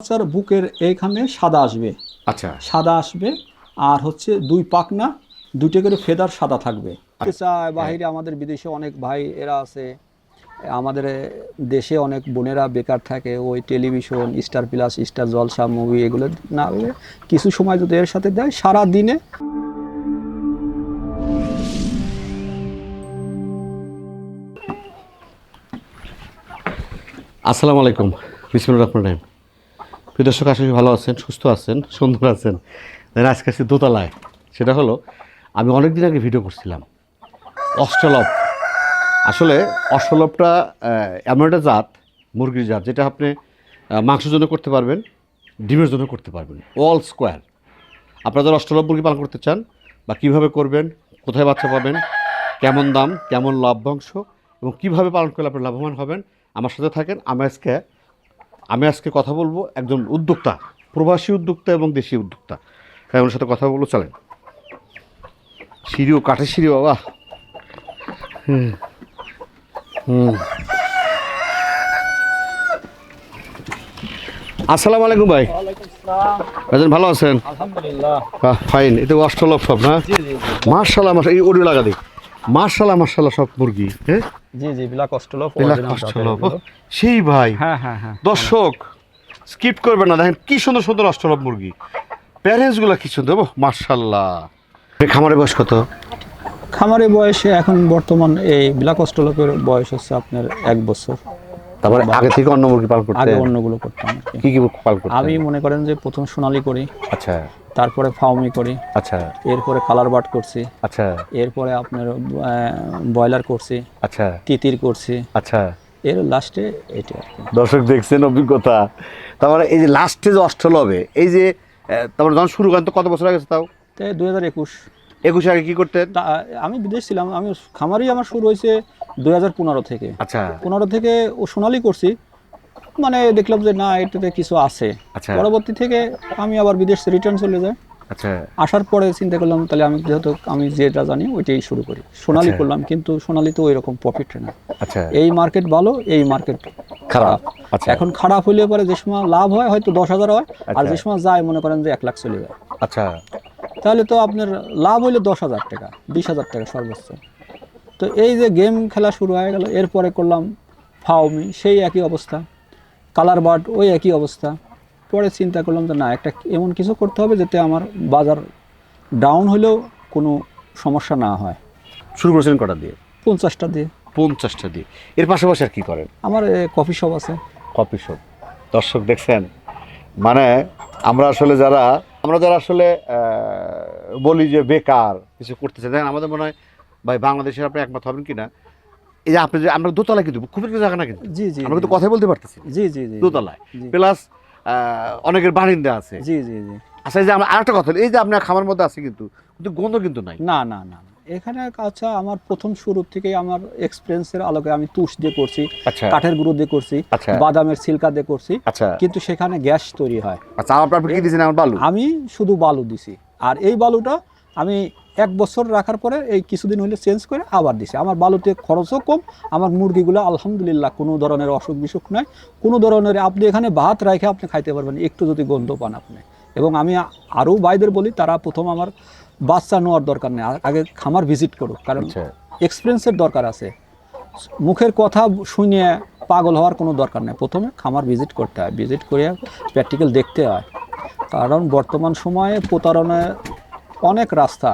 বাচ্চার বুকের এইখানে সাদা আসবে। আচ্ছা। সাদা আসবে আর হচ্ছে দুই পাকনা দুটো করে ফেদার সাদা থাকবে। চায় বাহিরে আমাদের বিদেশে অনেক ভাই এরা আছে। আমাদের দেশে অনেক বোনেরা বেকার থাকে ওই television Star Plus Star Jalsha movie এগুলো না হলে কিছু সময় যদি এর সাথে দেয় সারা দিনে। আসসালামু আলাইকুম। বিসমুল্লাহ রহমান দর্শক করি ভালো আছেন সুস্থ আছেন সুন্দর আছেন। আজকে আছি দোতলায়। সেটা হলো আমি অনেক দিন আগে ভিডিও করছিলাম। অস্ট্রালপ আসলে আহ, এমন একটা জাত মুরগির জাত যেটা আপনি মাংসের জন্য করতে পারবেন ডিমের জন্য করতে পারবেন। অল স্কোয়ার আপনারা যারা অস্ট্রালপ মুরগি পালন করতে চান বা কীভাবে করবেন কোথায় বাচ্চা পাবেন কেমন দাম কেমন লভ্যাংশ এবং কীভাবে পালন করলে আপনি লাভবান হবেন আমার সাথে থাকেন। আমি আজকে আমি আজকে কথা বলব একজন উদ্যোক্তা প্রবাসী উদ্যোক্তা এবং দেশি উদ্যোক্তা। তাই ওনার সাথে কথা বলব চলেন। সিঁড়িও কাঠের সিঁড়ি বাবা। হুম। হুম। আসসালামু আলাইকুম ভাই। ভাইজান ভালো আছেন? আলহামদুলিল্লাহ। ফাইন। এটা অষ্টলভ সব না? মার্শাল্লাহ মার্শাল এই অডিও লাগা দিই মার্শাল্লাহ মার্শাল্লাহ সব মুরগি হ্যাঁ? জি জি ব্ল্যাক অস্ট্রেলপ সেই ভাই। হ্যাঁ হ্যাঁ হ্যাঁ দর্শক স্কিপ করবেন না। দেখেন কি সুন্দর সুন্দর মুরগি। প্যারেন্টসগুলো কি সুন্দর মার্শাল্লাহ খামারের বয়স কত? খামারে বয়সে এখন বর্তমান এই ব্ল্যাক অস্ট্রেলপের বয়স হচ্ছে আপনার এক বছর। তারপরে আগে থেকে অন্য মুরগি পালন করতে আগে অন্যগুলো করতাম কি। কি কি পালন করতে আমি মনে করেন যে প্রথম সোনালি করি। আচ্ছা। তারপরে ফাউমি করি। আচ্ছা। এরপরে কালার বাট করছি। আচ্ছা। এরপরে আপনার ব্রয়লার করছি। আচ্ছা। তিতির করছি। আচ্ছা। এর লাস্টে এটা দর্শক দেখছেন অভিজ্ঞতা। তারপরে এই যে লাস্টে যে অষ্টলভে এই যে তারপরে যখন শুরু করেন তো কত বছর আগে তাও? তাই দুই হাজার একুশ। একুশে আগে কি করতেন? আমি বিদেশ ছিলাম আমি খামারই আমার শুরু হয়েছে দুই হাজার পনেরো থেকে। আচ্ছা। পনেরো থেকে ও সোনালি করছি। মানে দেখলাম যে না এটাতে কিছু আছে। আচ্ছা। পরবর্তী থেকে আমি আবার বিদেশ রিটার্ন চলে যাই। আচ্ছা। আসার পরে চিন্তা করলাম তাহলে আমি যেহেতু আমি যেটা জানি ওইটাই শুরু করি। সোনালি আচ্ছা। করলাম কিন্তু সোনালি তো ওই রকম প্রফিট না। আচ্ছা। এই মার্কেট ভালো এই মার্কেট খারাপ। আচ্ছা। এখন খারাপ হইলে পরে যে সময় লাভ হয় হয়তো দশ হাজার হয় আর। যে সময় যায় মনে করেন যে এক লাখ চলে যায়। আচ্ছা। তাহলে তো আপনার লাভ হইলে দশ হাজার টাকা বিশ হাজার টাকা সর্বোচ্চ। তো এই যে গেম খেলা শুরু হয়ে গেল এরপরে করলাম ফাউমি সেই একই অবস্থা। কালার বার্ড ওই একই অবস্থা। পরে চিন্তা করলাম যে না একটা এমন কিছু করতে হবে যাতে আমার বাজার ডাউন হলেও কোনো সমস্যা না হয়। শুরু করেছেন কটা দিয়ে? পঞ্চাশটা দিয়ে। পঞ্চাশটা দিয়ে। এর পাশাপাশি আর কী করেন? আমার কফি শপ আছে। কফি শপ দর্শক দেখছেন? মানে আমরা আসলে যারা আমরা যারা আসলে বলি যে বেকার কিছু করতেছে দেখেন আমাদের মনে হয় ভাই বাংলাদেশের আপনি একমত হবেন কিনা? এই যে আপনি আমরা দোতলা কিন্তু খুব একটা জায়গা না কিন্তু। জি জি আমরা কিন্তু কথাই বলতে পারতেছি জি জি জি দোতলায়। প্লাস অনেকের বারিন্দা আছে। জি জি জি। আচ্ছা এই যে আমরা আরেকটা কথা এই যে আপনার খামার মধ্যে আছে কিন্তু কিন্তু গন্ধ কিন্তু নাই। না না না। এখানে আচ্ছা আমার প্রথম শুরু থেকেই আমার এক্সপিরিয়েন্সের আলোকে আমি তুষ দিয়ে করছি আচ্ছা। কাঠের গুঁড়ো দিয়ে করছি আচ্ছা। বাদামের সিল্কা দিয়ে করছি। আচ্ছা। কিন্তু সেখানে গ্যাস তৈরি হয়। আচ্ছা আপনি কি দিয়েছেন? আমার বালু? আমি শুধু বালু দিছি। আর এই বালুটা আমি এক বছর রাখার পরে এই কিছুদিন হলে চেঞ্জ করে আবার দিছে। আমার বালুতে খরচও কম আমার মুরগিগুলো আলহামদুলিল্লাহ কোনো ধরনের অসুখ বিসুখ নয় কোনো ধরনের আপনি এখানে ভাত রেখে আপনি খাইতে পারবেন একটু যদি গন্ধ পান আপনি। এবং আমি আরও বাইদের বলি তারা প্রথম আমার বাচ্চা নেওয়ার দরকার নেই আগে খামার ভিজিট করুক। কারণ আচ্ছা। এক্সপিরিয়েন্সের দরকার আছে। মুখের কথা শুনে পাগল হওয়ার কোনো দরকার নেই। প্রথমে খামার ভিজিট করতে হয়। ভিজিট করে প্র্যাকটিক্যাল দেখতে হয়। কারণ বর্তমান সময়ে প্রতারণায় অনেক রাস্তা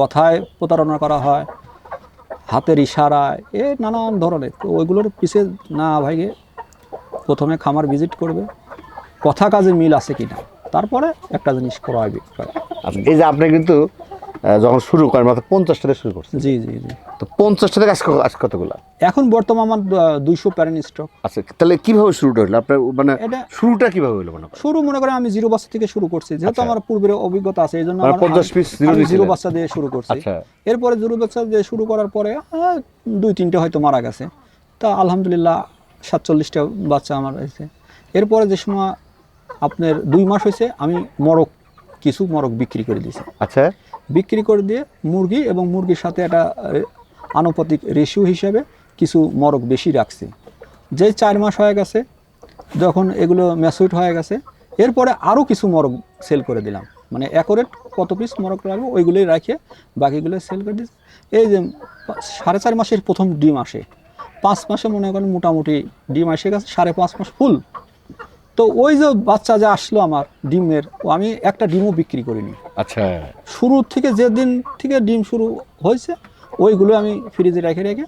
কথায় প্রতারণা করা হয়, হাতের ইশারায়, এ নানান ধরনের। তো ওইগুলোর পিছিয়ে না ভাইকে প্রথমে খামার ভিজিট করবে, কথা কাজে মিল আছে কি না তারপরে একটা জিনিস ক্রয় বিক্রয়। আচ্ছা এই যে আপনি কিন্তু যখন শুরু করেন মাত্র পঞ্চাশটা থেকে শুরু করছে জি জি জি। তো পঞ্চাশটা থেকে আজকে আজকে কতগুলো? এখন বর্তমান আমার দুইশো প্যারেন্ট স্টক আচ্ছা তাহলে কীভাবে শুরুটা হলো? আপনার মানে শুরুটা কীভাবে হলো মনে শুরু মনে করেন আমি জিরো বাচ্চা থেকে শুরু করছি যেহেতু আচ্ছা। আমার পূর্বের অভিজ্ঞতা আছে এই জন্য মানে আমার- 50 piece zero আমি জিরো? বাচ্চা দিয়ে শুরু করছি। আচ্ছা। এরপরে জিরো বাচ্চা দিয়ে শুরু করার পরে দুই তিনটে হয়তো মারা গেছে। তা আলহামদুলিল্লাহ সাতচল্লিশটা বাচ্চা আমার হয়েছে। এরপরে যে সময় আপনার দুই মাস হয়েছে আমি মরক কিছু মরক বিক্রি করে দিয়েছে আচ্ছা। বিক্রি করে দিয়ে মুরগি এবং মুরগির সাথে একটা আনুপাতিক রেশিও হিসাবে কিছু মরক বেশি রাখছে। যে চার মাস হয়ে গেছে যখন এগুলো ম্যাচুইট হয়ে গেছে এরপরে আরও কিছু মরগ সেল করে দিলাম। মানে অ্যাকোরেট কত পিস মরগ রাখব ওইগুলোই রাখে বাকিগুলো সেল করে দিচ্ছি এই যে সাড়ে চার মাসের প্রথম ডিম আসে পাঁচ মাসে মনে করেন মোটামুটি ডিম আসে গেছে সাড়ে পাঁচ মাস ফুল তো ওই যে বাচ্চা যে আসলো আমার ডিমের ও আমি একটা ডিমও বিক্রি করিনি। আচ্ছা। শুরু থেকে যে দিন থেকে ডিম শুরু হয়েছে ওইগুলো আমি ফ্রিজে রেখে রেখে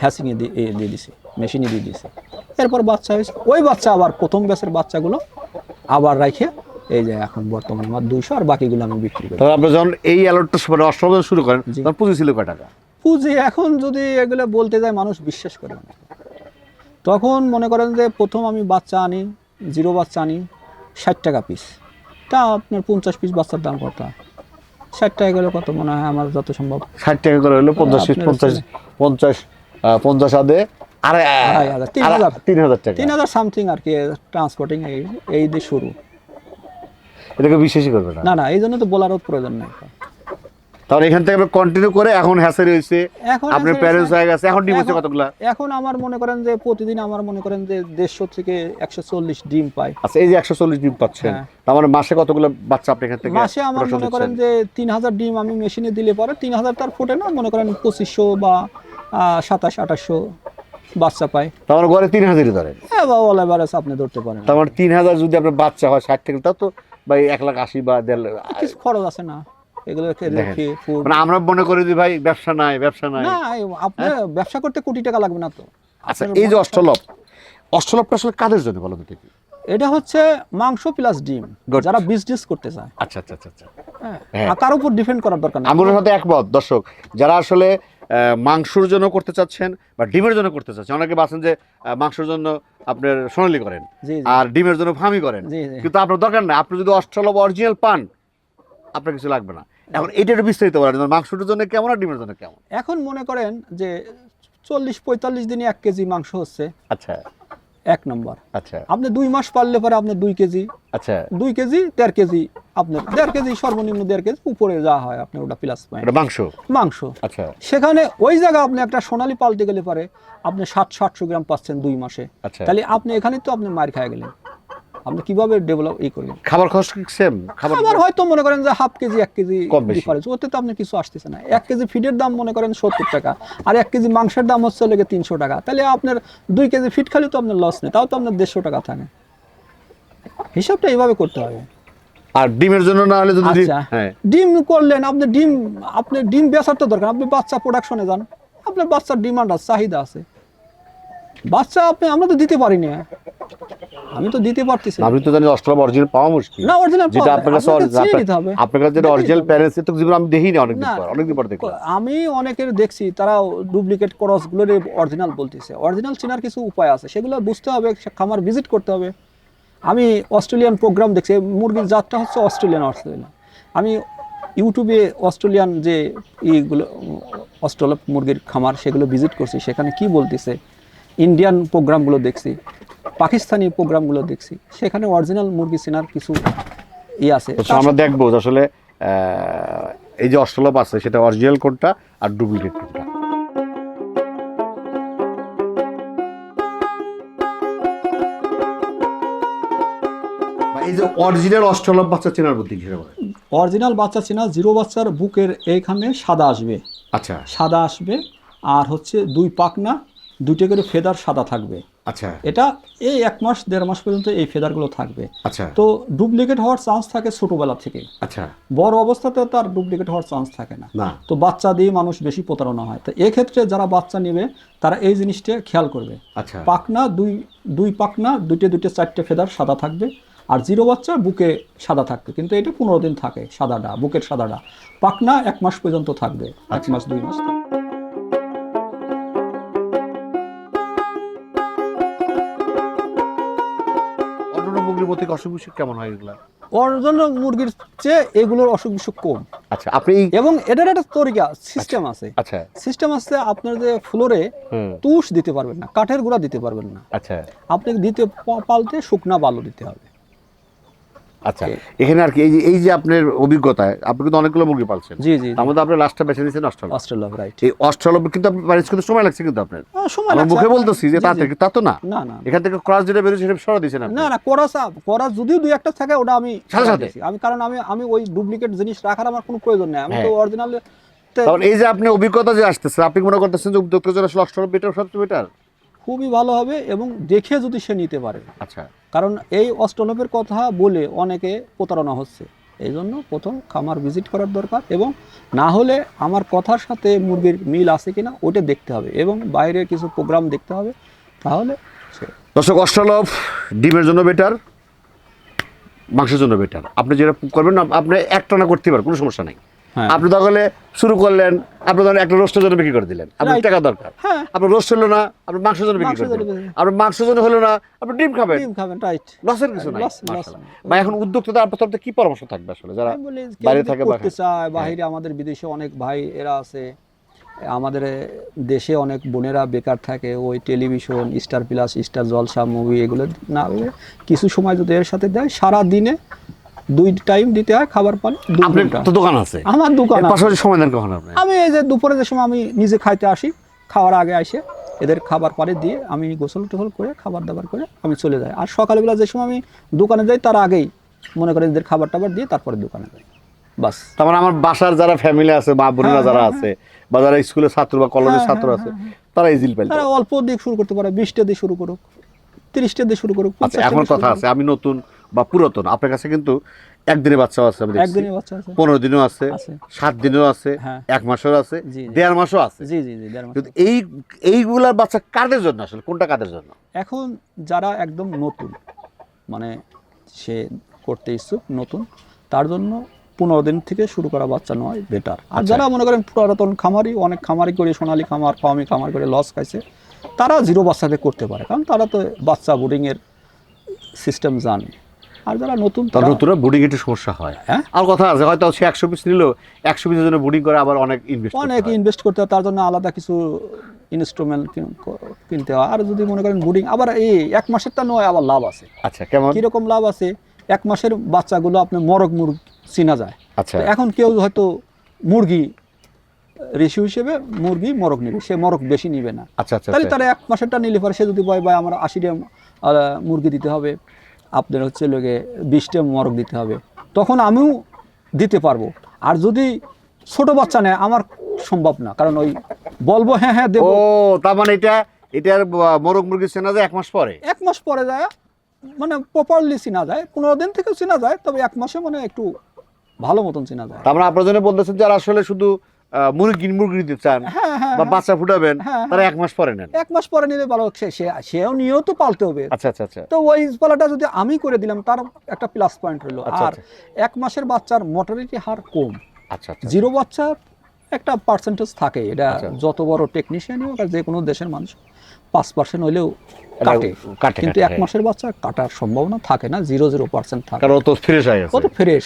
হ্যাসিংয়ে দিয়ে এ দিয়ে দিছি মেশিনে দিয়ে দিয়েছি এরপর বাচ্চা হয়েছে ওই বাচ্চা আবার প্রথম ব্যাচের বাচ্চাগুলো আবার রেখে এই যে এখন বর্তমানে আমার দুইশো আর বাকিগুলো আমি বিক্রি করি। আপনি যখন এই অ্যালার্টটা মানে অষ্টম শুরু করেন। তখন পুঁজি ছিল কয় টাকা? পুঁজি এখন যদি এগুলো বলতে যায় মানুষ বিশ্বাস করে না। তখন মনে করেন যে প্রথম আমি বাচ্চা আনি জিরো বাচ্চা আনি ষাট টাকা পিস তা আপনার পঞ্চাশ পিস বাচ্চার দাম কত? ষাট টাকা গেলে কত মনে হয় আমার যত সম্ভব? ষাট টাকা করে হলো পঞ্চাশ পিস পঞ্চাশ পঞ্চাশ পঞ্চাশ আদে তিন হাজার। তিন হাজার টাকা। তিন হাজার সামথিং আর কি ট্রান্সপোর্টিং এই এই দিয়ে শুরু। এটাকে বিশ্বাসই করবে না। না না এই জন্য তো বলারও প্রয়োজন নেই। তাহলে এখান থেকে কন্টিনিউ করে এখন হ্যাসারি হয়েছে এখন আপনার প্যারেন্টস হয়ে গেছে এখন ডিম হচ্ছে কতগুলা? এখন আমার মনে করেন যে প্রতিদিন আমার মনে করেন যে দেড়শো থেকে একশো চল্লিশ ডিম পাই আচ্ছা এই যে একশো চল্লিশ ডিম পাচ্ছেন হ্যাঁ। মানে মাসে কতগুলো বাচ্চা আপনি এখান থেকে মাসে আমার মনে করেন যে তিন হাজার ডিম আমি মেশিনে দিলে পরে তিন হাজার তার ফুটে না মনে করেন পঁচিশশো বা সাতাশ আঠাশশো বাচ্চা পাই তার মানে ঘরে তিন হাজারই ধরেন হ্যাঁ বা অল এভারেজ আপনি ধরতে পারেন। তার মানে তিন হাজার যদি আপনার বাচ্চা হয় ষাট থেকে তো ভাই এক লাখ আশি বা দেড় লাখ। কিছু খরচ আছে না। এগুলো দেখেন। মানে আমরা মনে করি যে ভাই ব্যবসা নাই ব্যবসা নাই। না আপনি ব্যবসা করতে কোটি টাকা লাগবে না তো। আচ্ছা এই যে অষ্টলভ অষ্টলভটা আসলে কাদের জন্য বলো তো দেখি? এটা হচ্ছে মাংস প্লাস ডিম যারা বিজনেস করতে চায়। আচ্ছা আচ্ছা আচ্ছা আচ্ছা। হ্যাঁ হ্যাঁ। উপর ডিপেন্ড করার দরকার নেই। আমি ওনার সাথে একমত দর্শক যারা আসলে মাংসর জন্য করতে চাচ্ছেন বা ডিমের জন্য করতে চাচ্ছেন অনেকে বাসেন যে মাংসের জন্য আপনার সোনালি করেন আর ডিমের জন্য ফার্মি করেন। কিন্তু আপনার দরকার নাই আপনি যদি অষ্টলভ অরিজিনাল পান আপনার কিছু লাগবে না। এখন এটা বিস্তারিত বলেন যেমন মাংসটার জন্য কেমন আর ডিমের জন্য কেমন? এখন মনে করেন যে চল্লিশ পঁয়তাল্লিশ দিনে এক কেজি মাংস হচ্ছে আচ্ছা। এক নম্বর। আচ্ছা। আপনি দুই মাস পারলে পরে আপনার দুই কেজি আচ্ছা। দুই কেজি দেড় কেজি আপনার দেড় কেজি সর্বনিম্ন দেড় কেজি উপরে যা হয় আপনি ওটা প্লাস পয়েন্ট মাংস? মাংস। আচ্ছা। সেখানে ওই জায়গা আপনি একটা সোনালি পাল্টে গেলে পরে আপনি সাতশো গ্রাম পাচ্ছেন দুই মাসে। আচ্ছা। তাহলে আপনি এখানে তো আপনি মার খায় গেলেন। আপনি কীভাবে ডেভেলপ ই করলেন খাবার খরচ কি সেম খাবার হয়তো মনে করেন যে হাফ কেজি এক কেজি কম বেশি। ডিফারেন্স ওতে তো আপনি কিছু আসতেছে না। এক কেজি ফিডের দাম মনে করেন সত্তর টাকা আর এক কেজি মাংসের দাম হচ্ছে লেগে তিনশো টাকা। তাহলে আপনার দুই কেজি ফিট খালি তো আপনার লস নেই তাও তো আপনার দেড়শো টাকা থাকে। হিসাবটা এইভাবে করতে হবে। আর ডিমের জন্য না হলে যদি আচ্ছা। হ্যাঁ। ডিম করলেন আপনি ডিম আপনি ডিম বেচার তো দরকার আপনি বাচ্চা প্রোডাকশনে যান। আপনার বাচ্চার ডিমান্ড আছে চাহিদা আছে। বাচ্চা আপনি আমরা তো দিতে পারি না আমি তো দিতে পারতেছি না। আমি তো জানি অষ্টলভ অরিজিনাল পাওয়া মুশকিল। না অরিজিনাল যেটা আপনার কাছে হবে। আপনার কাছে যেটা অরিজিনাল প্যারেন্টস তো জীবন আমি দেখিনি অনেকদিন না। পর অনেকদিন পর দেখলাম। আমি অনেকের দেখছি তারা ডুপ্লিকেট ক্রসগুলোর অরিজিনাল বলতেছে। অরিজিনাল চেনার কিছু উপায় আছে সেগুলো বুঝতে হবে খামার ভিজিট করতে হবে। আমি অস্ট্রেলিয়ান প্রোগ্রাম দেখছি মুরগির জাতটা হচ্ছে অস্ট্রেলিয়ান অস্ট্রেলিয়ান। আমি ইউটিউবে অস্ট্রেলিয়ান যে ইগুলো অস্ট্রেলিয়া মুরগির খামার সেগুলো ভিজিট করছি সেখানে কি বলতেছে ইন্ডিয়ান প্রোগ্রামগুলো দেখছি পাকিস্তানি প্রোগ্রামগুলো দেখছি সেখানে অরিজিনাল মুরগি চেনার কিছু ই আছে। আমরা দেখব আসলে এই যে অষ্টলভ আছে সেটা অরিজিনাল কোনটা আর ডুপ্লিকেট কোনটা। এই যে অরিজিনাল অষ্টলভ বাচ্চা চেনার বুদ্ধি ঘিরে অরিজিনাল বাচ্চা চেনা জিরো বাচ্চার বুকের এইখানে সাদা আসবে। আচ্ছা। সাদা আসবে আর হচ্ছে দুই পাকনা দুইটা করে ফেদার সাদা থাকবে। আচ্ছা। এটা এই এক মাস দেড় মাস পর্যন্ত এই ফেদারগুলো থাকবে। আচ্ছা। তো ডুপ্লিকেট হওয়ার চান্স থাকে ছোটবেলা থেকে। আচ্ছা। বড় অবস্থাতে তার ডুপ্লিকেট হওয়ার চান্স থাকে না। না। তো বাচ্চা দিয়ে মানুষ বেশি প্রতারণা হয়। তো এক্ষেত্রে যারা বাচ্চা নেবে তারা এই জিনিসটা খেয়াল করবে। আচ্ছা। পাকনা দুই দুই পাকনা দুইটে দুইটে চারটে ফেদার সাদা থাকবে। আর জিরো বাচ্চা বুকে সাদা থাকবে। কিন্তু এটা পনেরো দিন থাকে সাদাটা বুকের সাদাটা। পাকনা এক মাস পর্যন্ত থাকবে। এক মাস দুই মাস প্রতি অসুখ বিসুখ কেমন হয় এগুলা? ওর মুরগির চেয়ে এগুলোর অসুখ বিসুখ কম। আচ্ছা আপনি এবং এটার একটা তরিকা সিস্টেম আছে। আচ্ছা। সিস্টেম আছে আপনার যে ফ্লোরে তুষ দিতে পারবেন না কাঠের গুঁড়া দিতে পারবেন না। আচ্ছা। আপনি দিতে পাল্টে শুকনা বালু দিতে হবে। আচ্ছা এখানে আর কি এই যে এই যে আপনার অভিজ্ঞতায় আপনি কিন্তু অনেকগুলো মুরগি পালছেন। জি জি তার মধ্যে আপনি লাস্টটা বেছে নিয়েছেন রাইট এই কিন্তু আপনি সময় লাগছে কিন্তু আপনার। সময় লাগছে। মুখে বলতেছি যে তাতে তা তো না। না না। এখান থেকে ক্রস যেটা বেরোচ্ছে সেটা সরা দিয়েছেন না না করাস করাস যদিও দুই একটা থাকে ওটা আমি সাথে সাথে? আমি কারণ আমি আমি ওই ডুপ্লিকেট জিনিস রাখার আমার কোনো প্রয়োজন নেই। আমি তো হ্যাঁ। অরিজিনাল তারপর এই যে আপনি অভিজ্ঞতা যে আসতেছে আপনি মনে করতেছেন যে উদ্যোক্তা জন্য আসলে বেটার সবচেয়ে বেটার খুবই ভালো হবে এবং দেখে যদি সে নিতে পারে। আচ্ছা। কারণ এই অস্ট্রোলপের কথা বলে অনেকে প্রতারণা হচ্ছে। এই জন্য প্রথম খামার ভিজিট করার দরকার এবং না হলে আমার কথার সাথে মুরগির মিল আছে কিনা ওটা দেখতে হবে এবং বাইরে কিছু প্রোগ্রাম দেখতে হবে তাহলে দর্শক অস্ট্রেলিয়া ডিমের জন্য বেটার মাংসের জন্য বেটার আপনি যেটা করবেন না আপনি একটানা করতে পারেন কোনো সমস্যা নাই। আপনি তাহলে শুরু করলেন আপনি ধরেন একটা রোস্টের জন্য বিক্রি করে দিলেন। আপনার টাকা দরকার। হ্যাঁ। আপনার রোস্ট হলো না আপনি মাংসের জন্য বিক্রি করে দিলেন। আপনার মাংসের জন্য হলো না আপনি ডিম খাবেন। ডিম খাবেন রাইট লসের কিছু নাই। বা এখন উদ্যোক্তাদের আপনার তরফ কি পরামর্শ থাকবে আসলে? যারা বাইরে থাকে বা- করতে চায় বাইরে আমাদের বিদেশে অনেক ভাই এরা আছে আমাদের দেশে অনেক বোনেরা বেকার থাকে ওই television Star Plus Star Jalsha movie এগুলো না কিছু সময় যদি এর সাথে দেয় সারা দিনে দুই টাইম দিতে হয় খাবার পানি আপনার তো দোকান আছে? আমার দোকান পাশাপাশি সময় দেন কখন আপনি? আমি এই যে দুপুরে যে সময় আমি নিজে খাইতে আসি খাওয়ার আগে আসে এদের খাবার পানি দিয়ে আমি গোসল টোসল করে খাবার দাবার করে আমি চলে যাই। আর সকালবেলা যে সময় আমি দোকানে যাই তার আগেই মনে করেন এদের খাবার টাবার দিয়ে তারপরে দোকানে যাই। বাস। তার মানে আমার বাসার যারা ফ্যামিলি আছে মা বোনেরা হ্যাঁ, যারা হ্যাঁ, আছে বা যারা স্কুলের ছাত্র বা কলেজের হ্যাঁ, ছাত্র হ্যাঁ, আছে তারা ইজিল পাইল তারা অল্প দিয়ে শুরু করতে পারে বিশটা দিয়ে শুরু করুক তিরিশটা দিয়ে শুরু করুক আচ্ছা এখন কথা। আছে আমি নতুন বা পুরাতন আপনার কাছে কিন্তু একদিনের বাচ্চাও আছে আমি দেখছি একদিনের বাচ্চা আছে পনেরো দিনও আছে। সাত দিনেও আছে হ্যাঁ। এক মাসেরও আছে। দেড় মাসও আছে জি জি জি দেড় মাস। কিন্তু এই এইগুলার বাচ্চা কাদের জন্য আসলে কোনটা কাদের জন্য এখন যারা একদম নতুন মানে সে করতে ইচ্ছুক নতুন তার জন্য পনেরো দিন থেকে শুরু করা বাচ্চা নয় বেটার আর আচ্ছা। যারা মনে করেন পুরাতন খামারি অনেক খামারি করে সোনালী খামার ফার্মি খামার করে লস খাইছে তারা জিরো বাচ্চাতে করতে পারে কারণ তারা তো বাচ্চা বোর্ডিংয়ের সিস্টেম জানে আর যারা নতুন তারা- নতুনরা বুডিং একটু সমস্যা হয় হ্যাঁ? আর কথা আছে হয়তো সে একশো পিস নিল একশো পিসের জন্য বুডিং করে আবার অনেক ইনভেস্ট অনেক ইনভেস্ট করতে হয় তার জন্য আলাদা কিছু ইনস্ট্রুমেন্ট কিনতে হয়। আর যদি মনে করেন বোর্ডিং আবার এই এক মাসেরটা নয় আবার লাভ আছে। আচ্ছা কেমন? কীরকম লাভ আছে? এক মাসের বাচ্চাগুলো আপনি মরক মুরগ চিনা যায়। আচ্ছা। এখন কেউ হয়তো মুরগি রেশিও হিসেবে মুরগি মরক নেবে সে মরক বেশি নিবে না। আচ্ছা আচ্ছা তাহলে আচ্ছা। তারা এক মাসেরটা নিলে পরে সে যদি বয় ভাই আমার আশিটা মুরগি দিতে হবে। আপনার হচ্ছে লোকে বিশটা মরক দিতে হবে। তখন আমিও দিতে পারব। আর যদি ছোট বাচ্চা নেয় আমার সম্ভব না। কারণ ওই বলব হ্যাঁ হ্যাঁ দেবো। তার মানে এটা এটার মোরগ মুরগি চেনা যায় এক মাস পরে? এক মাস পরে যায়। মানে প্রপারলি চেনা যায়। পনেরো দিন থেকেও চেনা যায় তবে এক মাসে মানে একটু ভালো মতন চেনা যায়। তার মানে আপনার জন্য বলতেছেন যারা আসলে শুধু মুরগি মুরগি দিতে চান হ্যাঁ হ্যাঁ বা বাচ্চা ফুটাবেন হ্যাঁ, তারা এক মাস পরে নেন। এক মাস পরে নিলে ভালো সে সেও নিয়েও তো পালতে হবে। আচ্ছা আচ্ছা আচ্ছা। তো ওই পালাটা যদি আমি করে দিলাম তার একটা প্লাস পয়েন্ট হলো আচ্ছা, আর এক মাসের বাচ্চার মর্টালিটি হার কম। আচ্ছা আচ্ছা। জিরো বাচ্চা একটা পার্সেন্টেজ থাকে। এটা আচ্ছা। যত বড় টেকনিশিয়ানই হোক আর যে কোনো দেশের মানুষ পাঁচ পার্সেন্ট হইলেও কাটে। কাটে, কিন্তু এক হ্যাঁ। মাসের বাচ্চা কাটার সম্ভাবনা থাকে না জিরো জিরো পার্সেন্ট থাকে। কারণ তো ফ্রেশ হয়ে গেছে। কত ফ্রেশ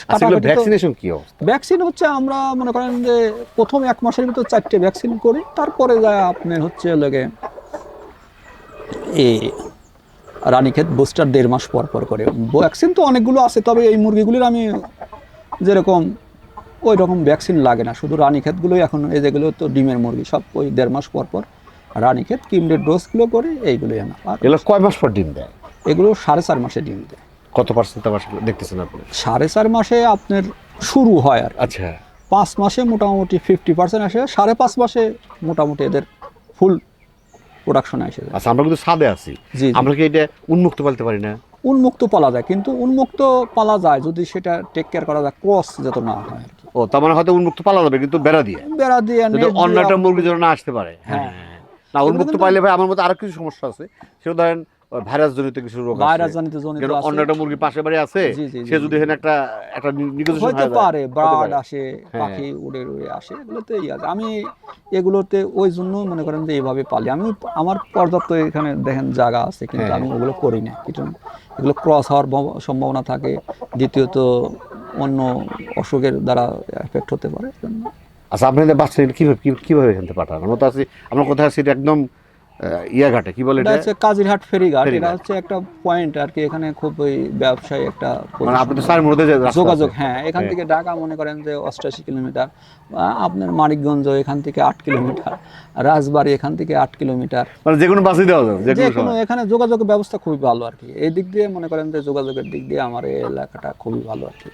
ভ্যাকসিনেশন কি ভ্যাকসিন হচ্ছে আমরা মনে করেন যে প্রথম এক মাসের ভিতর চারটে ভ্যাকসিন করি তারপরে যায় আপনার হচ্ছে লাগে এই রানীক্ষেত বুস্টার দেড় মাস পর পর করে। ভ্যাকসিন তো অনেকগুলো আছে তবে এই মুরগিগুলির আমি যেরকম ওই রকম ভ্যাকসিন লাগে না। শুধু রানীক্ষেতগুলোই এখন এই যেগুলো তো ডিমের মুরগি সব ওই দেড় মাস পর পর রানীক্ষেত কিমডের ডোজগুলো করে এইগুলোই আনা। এগুলো কয় মাস পর ডিম দেয়? এগুলো সাড়ে চার মাসে ডিম দেয়। কত পার্সেন্ট দেখতেছেন আপনি? সাড়ে চার মাসে আপনার শুরু হয় আর আচ্ছা। পাঁচ মাসে মোটামুটি ফিফটি পার্সেন্ট আসে সাড়ে পাঁচ মাসে মোটামুটি এদের ফুল প্রোডাকশন আসে। আচ্ছা আমরা কিন্তু সাদে আছি। আমরা কি এটা উন্মুক্ত পালতে পারি না? উন্মুক্ত পালা যায় কিন্তু উন্মুক্ত পালা যায় যদি সেটা টেক কেয়ার করা যায় ক্রস যাতে না হয় ও তার মানে হয়তো উন্মুক্ত পালা যাবে কিন্তু বেড়া দিয়ে। বেড়া দিয়ে অন্য একটা মুরগি যেন না আসতে পারে। হ্যাঁ। না উন্মুক্ত পাইলে ভাই আমার মতো আরও কিছু সমস্যা আছে। সেটা ধরেন ভাইরাস জনিত কিছু রোগ ভাইরাস জনিত জনিত আছে। অন্য একটা মুরগি পাশে বাড়ি আছে সে যদি এখানে একটা একটা হইতে পারে বার্ড আসে হ্যাঁ। পাখি উড়ে উড়ে আসে এগুলোতে আমি এগুলোতে ওই জন্য মনে করেন যে এইভাবে পালি। আমি আমার পর্যাপ্ত এখানে দেখেন জায়গা আছে কিন্তু হ্যাঁ। আমি ওগুলো করি না। কিন্তু এগুলো ক্রস হওয়ার সম্ভাবনা থাকে। দ্বিতীয়ত অন্য অসুখের দ্বারা এফেক্ট হতে পারে। আচ্ছা আপনাদের বাচ্চা কীভাবে কীভাবে এখান থেকে পাঠান? আমরা তো আছি আমরা কোথায় আছি এটা একদম ইয়াঘাটে। কি বলে এটা হচ্ছে কাজিরহাট ফেরিঘাট। এটা হচ্ছে একটা পয়েন্ট আর কি এখানে খুব ওই ব্যবসায়ী একটা মানে আপনি তো position। মধ্যে যোগাযোগ হ্যাঁ এখান হ্যাঁ। থেকে ঢাকা মনে করেন যে অষ্টাশি কিলোমিটার আপনার মানিকগঞ্জ এখান থেকে আট কিলোমিটার রাজবাড়ি এখান থেকে আট কিলোমিটার। মানে যে কোনো বাসই দেওয়া যাবে যে কোনো এখানে যোগাযোগের ব্যবস্থা খুবই ভালো আর কি। এই দিক দিয়ে মনে করেন যে যোগাযোগের দিক দিয়ে আমার এই এলাকাটা খুবই ভালো আর কি।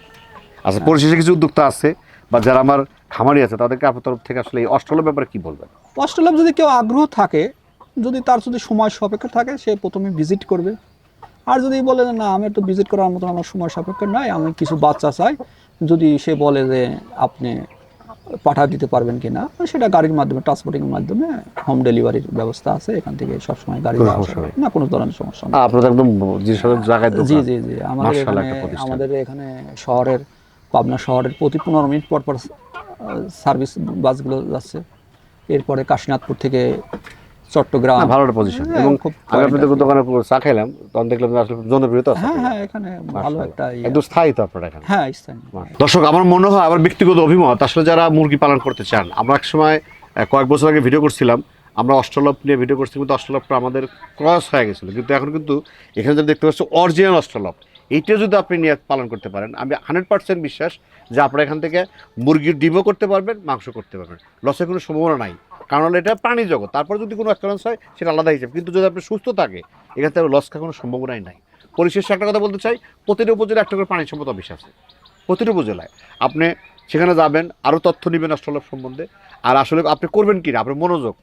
আচ্ছা পরিশেষে কিছু উদ্যোক্তা আছে বা যারা আমার খামারি আছে তাদেরকে আপনার তরফ থেকে আসলে এই অস্ট্রেলিয়ার ব্যাপারে কি বলবেন? অস্ট্রেলিয়া যদি কেউ আগ্রহ থাকে যদি তার যদি সময় সাপেক্ষ থাকে সে প্রথমে ভিজিট করবে। আর যদি বলে না আমি একটু ভিজিট করার মতন আমার সময় সাপেক্ষ নাই আমি কিছু বাচ্চা চাই। যদি সে বলে যে আপনি পাঠা দিতে পারবেন কিনা? সেটা গাড়ির মাধ্যমে ট্রান্সপোর্টিংয়ের মাধ্যমে হোম ডেলিভারির ব্যবস্থা আছে এখান থেকে সবসময় গাড়ি। না কোনো ধরনের সমস্যা নেই। আপনার তো একদম জায়গায় জি জি জি আমাদের এখানে আমাদের এখানে শহরের পাবনা শহরের প্রতি পনেরো মিনিট পর পর সার্ভিস বাসগুলো যাচ্ছে। এরপরে কাশীনাথপুর থেকে চট্টগ্রাম। ভালো একটা পজিশন এবং খুব আমি আপনাদের দোকানে চা খাইলাম তখন দেখলাম আসলে জনপ্রিয়তা হ্যাঁ হ্যাঁ এখানে ভালো একটা ইয়ে। একদম স্থায়ী তো আপনার এখানে। হ্যাঁ স্থানীয় দর্শক আমার মনে হয় আমার ব্যক্তিগত অভিমত আসলে যারা মুরগি পালন করতে চান আমরা এক সময় কয়েক বছর আগে ভিডিও করছিলাম আমরা অস্ট্রলপ নিয়ে ভিডিও করছি কিন্তু অস্ট্রলপটা আমাদের ক্রস হয়ে গেছিল। কিন্তু এখন কিন্তু এখানে যেটা দেখতে পাচ্ছি অরিজিনাল অস্ট্রলপ। এইটা যদি আপনি নিয়ে পালন করতে পারেন, আমি হান্ড্রেড পার্সেন্ট বিশ্বাস যে আপনারা এখান থেকে মুরগির ডিমও করতে পারবেন, মাংস করতে পারবেন। লসের কোনো সম্ভাবনা নাই। কারণ হলো এটা প্রাণী জগৎ। তারপর যদি কোনো অ্যাক্সিডেন্স হয়, সেটা আলাদা হিসেবে। কিন্তু যদি আপনি সুস্থ থাকে, এখান থেকে লস খাওয়ার কোনো সম্ভাবনাই নাই। পরিশেষে একটা কথা বলতে চাই, প্রতিটা উপজেলায় একটা করে প্রাণী সম্পদ অফিস আছে। প্রতিটা উপজেলায়। আপনি সেখানে যাবেন আরও তথ্য নেবেন অস্ট্রেলিয়া সম্বন্ধে। আর আসলে আপনি করবেন কি না? আপনার মনোযোগ।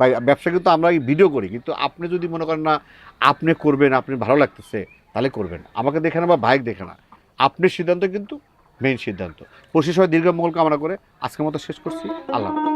বা ব্যবসা কিন্তু আমরা ভিডিও করি, কিন্তু আপনি যদি মনে করেন না, আপনি করবেন, আপনি ভালো লাগতেছে তাহলে করবেন আমাকে দেখে না বা বাইক দেখে না। আপনি সিদ্ধান্ত কিন্তু মেইন সিদ্ধান্ত। সময় দীর্ঘ মঙ্গল কামনা করে আজকের মতো শেষ করছি। আল্লাহ।